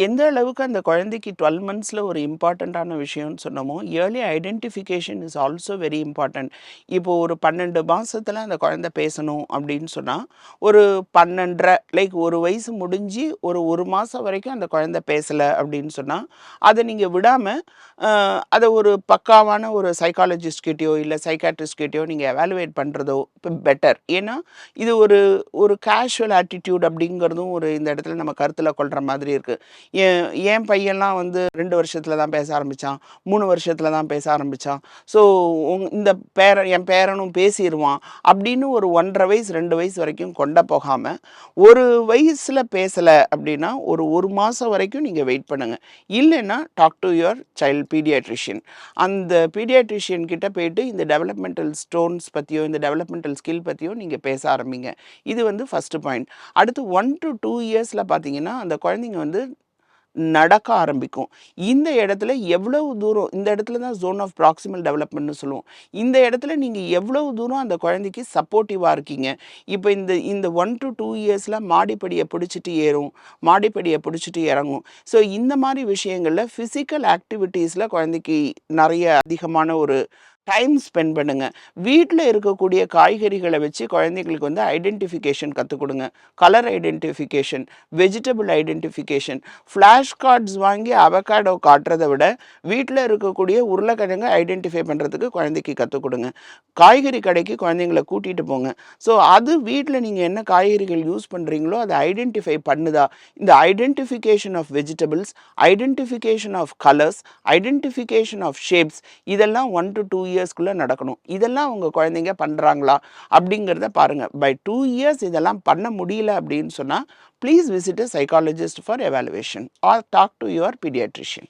எந்த அளவுக்கு அந்த குழந்தைக்கு டுவெல் மந்த்ஸில் ஒரு இம்பார்ட்டண்ட்டான விஷயம்னு சொன்னோமோ early identification is also very important இப்போ ஒரு பன்னெண்டு மாதத்தில் அந்த குழந்தை பேசணும் அப்படின்னு சொன்னால் ஒரு பன்னெண்டரை லைக் ஒரு வயசு முடிஞ்சு ஒரு ஒரு மாதம் வரைக்கும் அந்த குழந்தை பேசலை அப்படின்னு சொன்னால் அதை நீங்கள் விடாமல் அதை ஒரு பக்காவான ஒரு சைக்காலஜிஸ்ட்கிட்டயோ இல்லை சைக்காட்ரிஸ்ட்கிட்டயோ நீங்கள் எவாலுவேட் பண்ணுறதோ இப்போ பெட்டர் ஏன்னா இது ஒரு ஒரு கேஷுவல் ஆட்டிடியூட் அப்படிங்கிறதும் ஒரு இந்த இடத்துல நம்ம கருத்தில் கொள்கிற மாதிரி இருக்குது என் என் பையன்லாம் வந்து ரெண்டு வருஷத்தில் தான் பேச ஆரம்பித்தான் மூணு வருஷத்தில் தான் பேச ஆரம்பித்தான் ஸோ உங் இந்த பேரன் என் பேரனும் பேசிடுவான் அப்படின்னு ஒரு ஒன்றரை வயசு ரெண்டு வயசு வரைக்கும் கொண்ட போகாமல் ஒரு வயசில் பேசலை அப்படின்னா ஒரு ஒரு மாதம் வரைக்கும் நீங்கள் வெயிட் பண்ணுங்கள் இல்லைன்னா talk to your child paediatrician அந்த பீடியாட்ரிஷியன் கிட்ட போயிட்டு இந்த டெவலப்மெண்டல் ஸ்டோன்ஸ் பற்றியோ இந்த டெவலப்மெண்டல் ஸ்கில் பற்றியோ நீங்கள் பேச ஆரம்பிங்க. இது வந்து ஃபஸ்ட்டு பாயிண்ட் அடுத்து ஒன் டு டூ இயர்ஸில் பார்த்தீங்கன்னா அந்த குழந்தைங்க வந்து நடக்க ஆரம்பிக்கும். இந்த இடத்துல எவ்வளவு தூரம் இந்த இடத்துல தான் ஜோன் ஆஃப் ப்ராக்சிமல் டெவலப்மெண்ட்னு சொல்லுவோம். இந்த இடத்துல நீங்கள் எவ்வளவு தூரம் அந்த குழந்தைக்கு சப்போர்ட்டிவாக இருக்கீங்க. இப்போ இந்த இந்த ஒன் டு டூ இயர்ஸில் மாடிப்படியை பிடிச்சிட்டு ஏறும் மாடிப்படியை பிடிச்சிட்டு இறங்கும். ஸோ இந்த மாதிரி விஷயங்களில் ஃபிசிக்கல் ஆக்டிவிட்டீஸில் குழந்தைக்கு நிறைய அதிகமான ஒரு டைம் ஸ்பெண்ட் பண்ணுங்கள் வீட்டில் இருக்கக்கூடிய காய்கறிகளை வச்சு குழந்தைங்களுக்கு வந்து ஐடென்டிஃபிகேஷன் கற்றுக் கொடுங்க. Colour identification vegetable identification flash cards வாங்கி அவகாடோ காட்டுறதை விட வீட்டில் இருக்கக்கூடிய உருளைக்கிழங்கை ஐடென்டிஃபை பண்ணுறதுக்கு குழந்தைக்கு கற்றுக் கொடுங்க. காய்கறி கடைக்கு குழந்தைங்களை கூட்டிகிட்டு போங்க. ஸோ அது வீட்டில் நீங்கள் என்ன காய்கறிகள் யூஸ் பண்ணுறீங்களோ அதை ஐடென்டிஃபை பண்ணுதா. இந்த identification of vegetables identification of colours identification of shapes இதெல்லாம் ஒன் டு டூ இயர்ஸ்க்குள்ளே நடக்கணும். இதெல்லாம் உங்கள் குழந்தைங்க பண்ணுறாங்களா அப்படிங்கிறத பாருங்கள் பை டூ இயர்ஸ் இதெல்லாம் பண்ண முடியல அப்படின்னு சொன்னால் please visit a psychologist for evaluation or talk to your paediatrician